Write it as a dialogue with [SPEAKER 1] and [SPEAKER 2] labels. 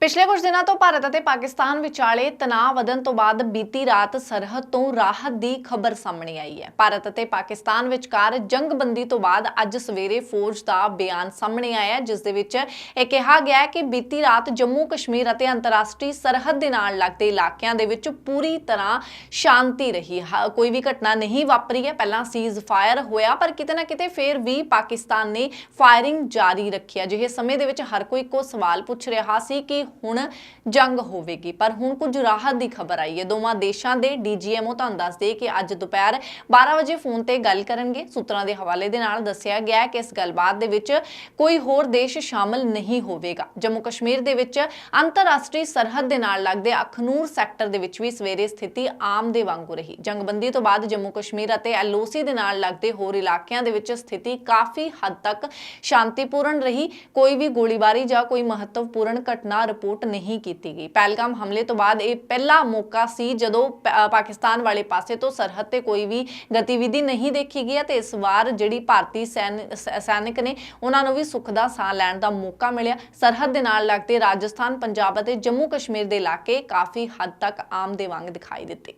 [SPEAKER 1] ਪਿਛਲੇ ਕੁਝ ਦਿਨਾਂ ਤੋਂ ਭਾਰਤ ਅਤੇ ਪਾਕਿਸਤਾਨ ਵਿਚਾਲੇ ਤਣਾਅ ਵਧਣ ਤੋਂ ਬਾਅਦ ਬੀਤੀ ਰਾਤ ਸਰਹੱਦ ਤੋਂ ਰਾਹਤ ਦੀ ਖਬਰ ਸਾਹਮਣੇ ਆਈ ਹੈ। ਭਾਰਤ ਅਤੇ ਪਾਕਿਸਤਾਨ ਵਿਚਕਾਰ ਜੰਗਬੰਦੀ ਤੋਂ ਬਾਅਦ ਅੱਜ ਸਵੇਰੇ ਫੌਜ ਦਾ ਬਿਆਨ ਸਾਹਮਣੇ ਆਇਆ ਜਿਸ ਦੇ ਵਿੱਚ ਇਹ ਕਿਹਾ ਗਿਆ ਹੈ ਕਿ ਬੀਤੀ ਰਾਤ ਜੰਮੂ ਕਸ਼ਮੀਰ ਅਤੇ ਅੰਤਰਰਾਸ਼ਟਰੀ ਸਰਹੱਦ ਦੇ ਨਾਲ ਲੱਗਦੇ ਇਲਾਕਿਆਂ ਦੇ ਵਿੱਚ ਪੂਰੀ ਤਰ੍ਹਾਂ ਸ਼ਾਂਤੀ ਰਹੀ ਹ- ਕੋਈ ਵੀ ਘਟਨਾ ਨਹੀਂ ਵਾਪਰੀ ਹੈ। ਪਹਿਲਾਂ ਸੀਜ਼ ਫਾਇਰ ਹੋਇਆ, ਪਰ ਕਿਤੇ ਨਾ ਕਿਤੇ ਫਿਰ ਵੀ ਪਾਕਿਸਤਾਨ ਨੇ ਫਾਇਰਿੰਗ ਜਾਰੀ ਰੱਖੀ ਹੈ। ਜਿਹੇ ਸਮੇਂ ਦੇ ਵਿੱਚ ਹਰ ਕੋਈ ਕੋ ਸਵਾਲ ਪੁੱਛ ਰਿਹਾ ਸੀ ਕਿ ਹੁਣ ਜੰਗ ਹੋਵੇਗੀ। ਪਰ ਹੁਣ ਕੁਝ ਰਾਹਤ ਦੀ ਖਬਰ ਆਈ ਹੈ। ਦੋਵਾਂ ਦੇਸ਼ਾਂ ਦੇ ਡੀਜੀਐਮਓ ਤੁਹਾਨੂੰ ਦੱਸਦੇ ਕਿ ਅੱਜ ਦੁਪਹਿਰ 12 ਵਜੇ ਫੋਨ ਤੇ ਗੱਲ ਕਰਨਗੇ। ਸੂਤਰਾਂ ਦੇ ਹਵਾਲੇ ਦੇ ਨਾਲ ਦੱਸਿਆ ਗਿਆ ਕਿ ਇਸ ਗੱਲਬਾਤ ਦੇ ਵਿੱਚ ਕੋਈ ਹੋਰ ਦੇਸ਼ ਸ਼ਾਮਲ ਨਹੀਂ ਹੋਵੇਗਾ। ਜੰਮੂ ਕਸ਼ਮੀਰ ਦੇ ਵਿੱਚ ਅੰਤਰਰਾਸ਼ਟਰੀ ਸਰਹੱਦ ਦੇ ਨਾਲ ਲੱਗਦੇ ਅਖਨੂਰ ਸੈਕਟਰ ਦੇ ਵਿੱਚ ਵੀ ਸਵੇਰੇ ਸਥਿਤੀ ਆਮ ਦੇ ਵਾਂਗੂ ਰਹੀ। ਜੰਗਬੰਦੀ ਤੋਂ ਬਾਅਦ ਜੰਮੂ ਕਸ਼ਮੀਰ ਅਤੇ ਐਲਓਸੀ ਦੇ ਨਾਲ ਲੱਗਦੇ ਹੋਰ ਇਲਾਕਿਆਂ ਦੇ ਵਿੱਚ ਸਥਿਤੀ ਕਾਫੀ ਹੱਦ ਤੱਕ ਸ਼ਾਂਤੀਪੂਰਨ ਰਹੀ। ਕੋਈ ਵੀ ਗੋਲੀਬਾਰੀ ਜਾਂ ਕੋਈ ਮਹੱਤਵਪੂਰਨ ਘਟਨਾ ਰਿਪੋਰਟ ਨਹੀਂ ਕੀਤੀ ਗਈ। ਪਹਿਲਗਾਮ ਹਮਲੇ ਤੋਂ ਬਾਅਦ ਇਹ ਪਹਿਲਾ ਮੌਕਾ ਸੀ ਜਦੋਂ ਪਾਕਿਸਤਾਨ ਵਾਲੇ ਪਾਸੇ ਤੋਂ ਸਰਹੱਦ ਤੇ ਕੋਈ ਵੀ ਗਤੀਵਿਧੀ ਨਹੀਂ ਦੇਖੀ ਗਈ ਤੇ ਇਸ ਵਾਰ ਜਿਹੜੀ ਭਾਰਤੀ ਸੈਨ- ਸੈਨਿਕ ਨੇ ਉਹਨਾਂ ਨੂੰ ਵੀ ਸੁੱਖ ਦਾ ਸਾਹ ਲੈਣ ਦਾ ਮੌਕਾ ਮਿਲਿਆ। ਸਰਹੱਦ ਦੇ ਨਾਲ ਲੱਗਦੇ ਰਾਜਸਥਾਨ, ਪੰਜਾਬ ਅਤੇ ਜੰਮੂ ਕਸ਼ਮੀਰ ਦੇ ਇਲਾਕੇ ਕਾਫੀ ਹੱਦ ਤੱਕ ਆਮ ਦੇ ਵਾਂਗ ਦਿਖਾਈ ਦਿੱਤੇ।